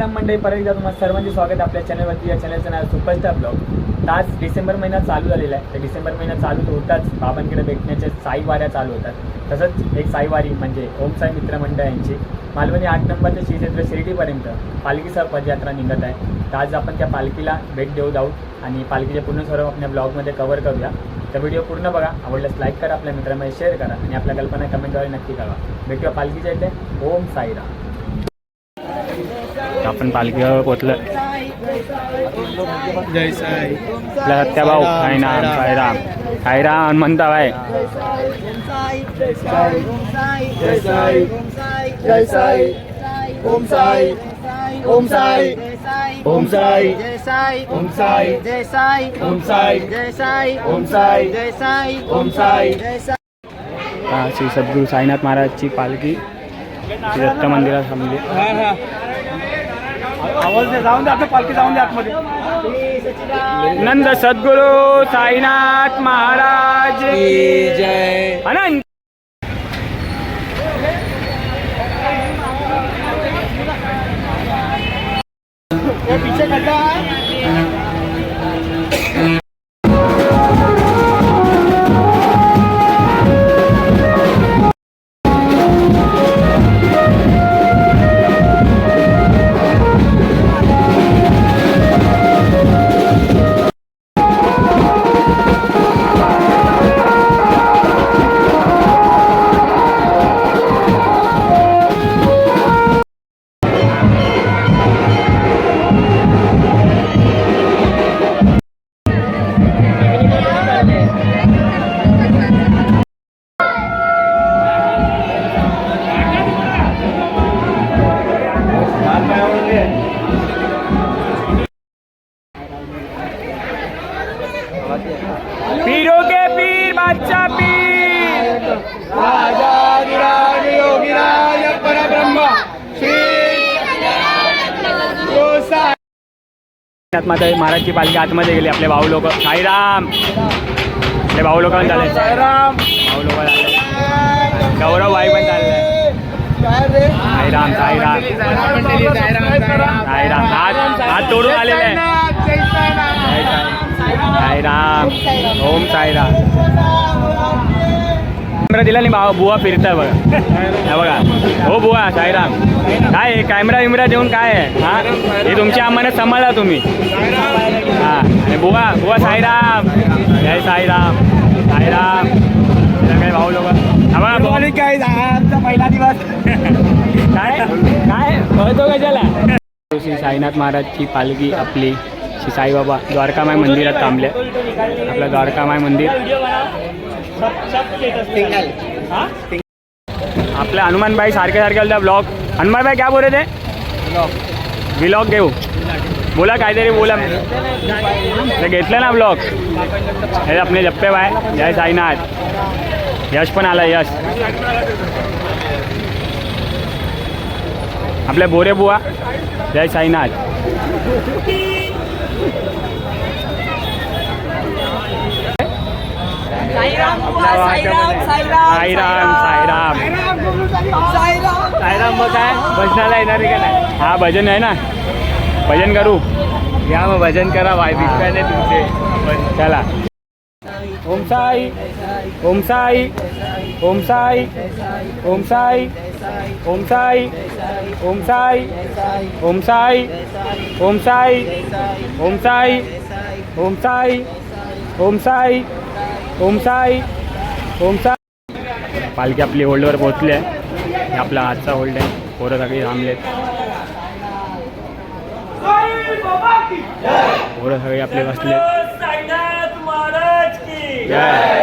साईराम मंडळी परत एकदा तुम्हाला सर्वांचे स्वागत आपल्या चॅनलवरती या चॅनलचं नाव सुपरस्टार ब्लॉग आज डिसेंबर महिना चालू झालेला आहे. तर डिसेंबर महिना चालू होताच. बाबांकडे भेटण्याच्या साई वाऱ्या चालू होतात. तसंच एक साईवारी म्हणजे ओम साई मित्र मंडळ यांची मालवणी आठ नंबरच्या श्रीक्षेत्र शिर्डीपर्यंत पालखीसह पदयात्रा निघत आहे. तर आज आपण त्या पालखीला भेट देऊ जाऊ आणि पालखीचे पूर्ण सर्व आपल्या ब्लॉगमध्ये कव्हर करूया. तर व्हिडिओ पूर्ण बघा. आवडल्यास लाईक करा आपल्या मित्रांमध्ये शेअर करा आणि आपल्या कल्पना कमेंटद्वारे नक्की कळवा. भेटूया पालखीच्या इथे. ओम साईराम. आपण पालखीवर पोचलं जय साई. आपला सत्याभाऊ. साईनाम साईराम साईराम हनुमंता बाय जय साई जय साई ओम साई ओम साई ओम साई. जय साई. ओम साई. जय साई. ओम साई. जय साई. ओम साई. जय साई. ओम साई. जय साई हा, श्री सद्गुरू साईनाथ महाराजची पालखी. श्री दत्त मंदिरात थांबली आवाज दे जाऊन दे आपल्या पालखी जाऊन आतमध्ये. नंद सद्गुरू साईनाथ महाराज. की जय. अनंत. पीछे खड्डा है माता महाराजची पालखी आतमध्ये गेली आपले भाऊ लोक. साईराम. आपले भाऊ लोक झाले. साईराम. भाऊ लोक झाले. गौरव भाई पण चालले रे साईराम साईराम. साईराम. हात हात तोडून आलेले. साईराम. ओम साईराम. कॅमेरा दिला नाही भाऊ बुवा फिरताय बघा. हे बघा. हो बुवा साईराम. काय कॅमेरा विमरा देऊन काय आहे? हा? हे तुमची आम्हाला सांभाळा तुम्ही. हा आणि बुवा बुवा साईराम. जय साईराम. साईराम. सगळे भाऊ लोक? हा काय पहिला दिवस. काय? काय? कळतो कशाला श्री साईनाथ महाराजची पालखी आपली. श्री साईबाबा द्वारकामाय मंदिरात थांबले आपलं द्वारकामाय मंदिर. आपलं हनुमानबाई सारखे सारखे बोलता ब्लॉग. हनुमानबाई क्या बोल रहे थे? ब्लॉग घेऊ. बोला काहीतरी बोला. घेतलं ना ब्लॉग हे आपले जप्पे बाय. जय साईनाथ. यश पण आला यश. आपले बोरे बुवा. जय साईनाथ. साईराम साईराम साईराम मग काय भजनाला येणार आहे का नाही? हा भजन आहे ना? भजन करू या मग भजन करा वाय आहे तुमचे चला ओम साई ओम साई ओम साई ओम साई ओम साई ओम साई ओम साई ओम साई ओम साई ओम साई ओम साई ओम साई ओम साई पालखी आपली होल्डवर पोहोचली आहे हे आपला आजचा होल्ड आहे पोरं सगळी थांबलेत एवढं सगळे आपले वाचले. महाराज की.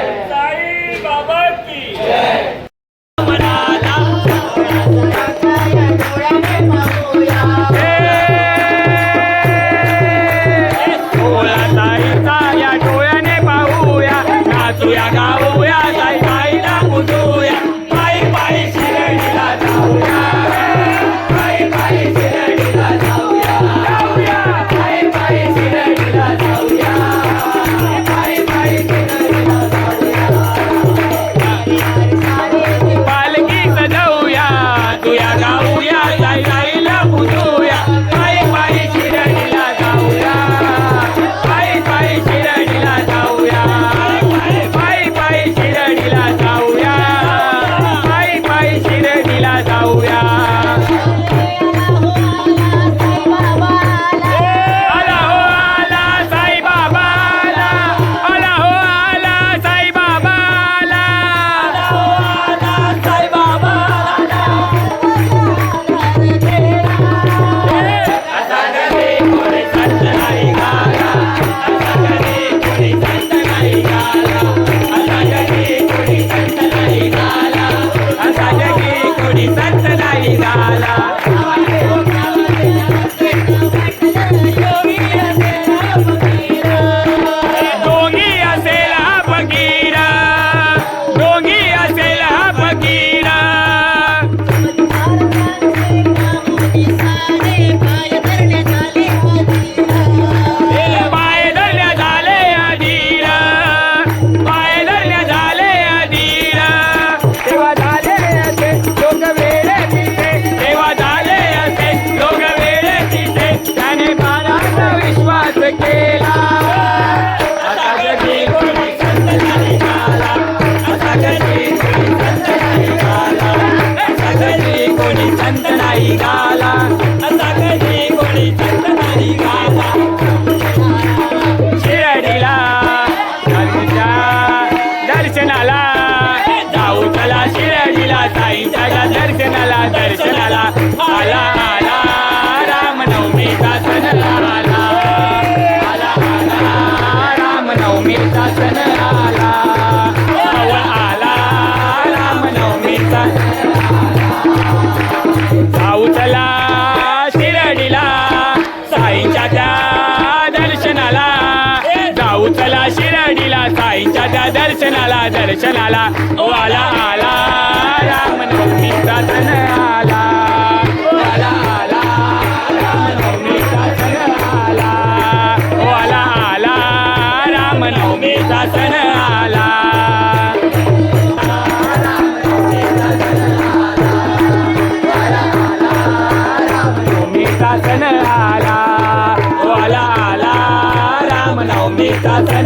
दर्शनाला दर्शनाला ओ आला. आला रामनवमीचा सण आला. ओ आला आला रामनवमीचा सण आला. ओ आला आला रामनवमीचा सण आला सण आला. ओ आला आला रामनवमीचा सण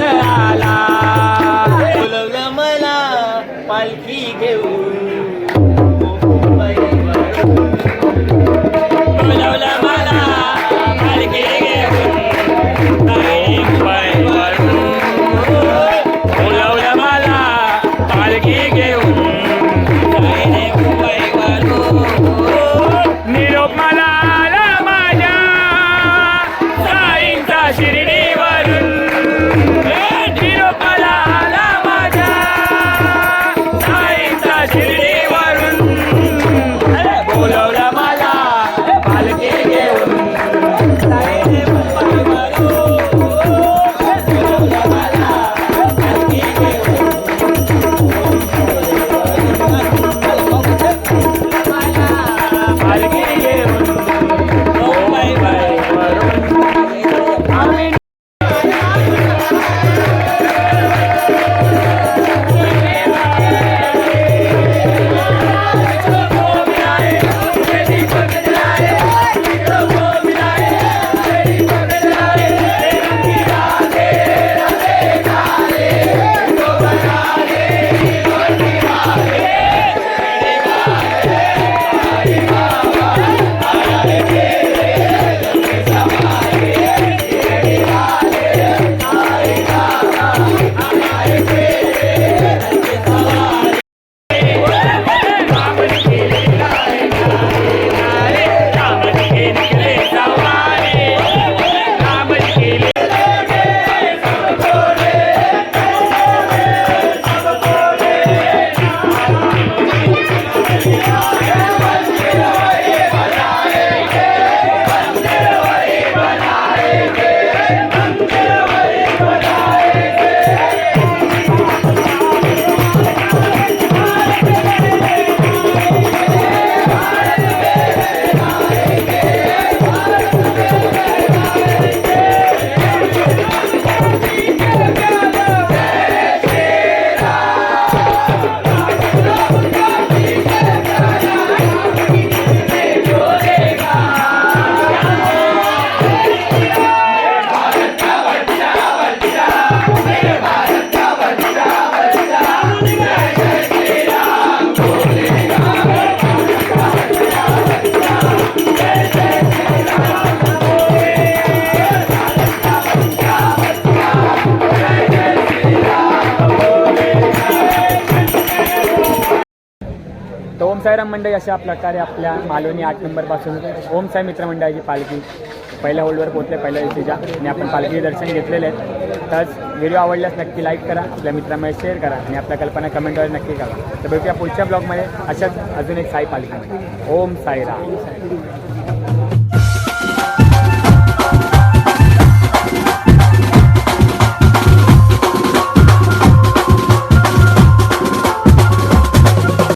तर मंडळी अशा प्रकारे आपल्या मालवणी आठ नंबरपासून ओम साई मित्र मंडळाची पालखी पहिल्या होल्डवर पोहोचले पहिल्या दिवशीच्या आणि आपण पालखीचे दर्शन घेतलेले आहेत. तर व्हिडिओ आवडल्यास नक्की लाईक करा आपल्या मित्रांमध्ये शेअर करा आणि आपल्या कल्पना कमेंटवर नक्की करा. तर भेटूया पुढच्या ब्लॉगमध्ये अशाच अजून एक साई पालखी ओम साईराम.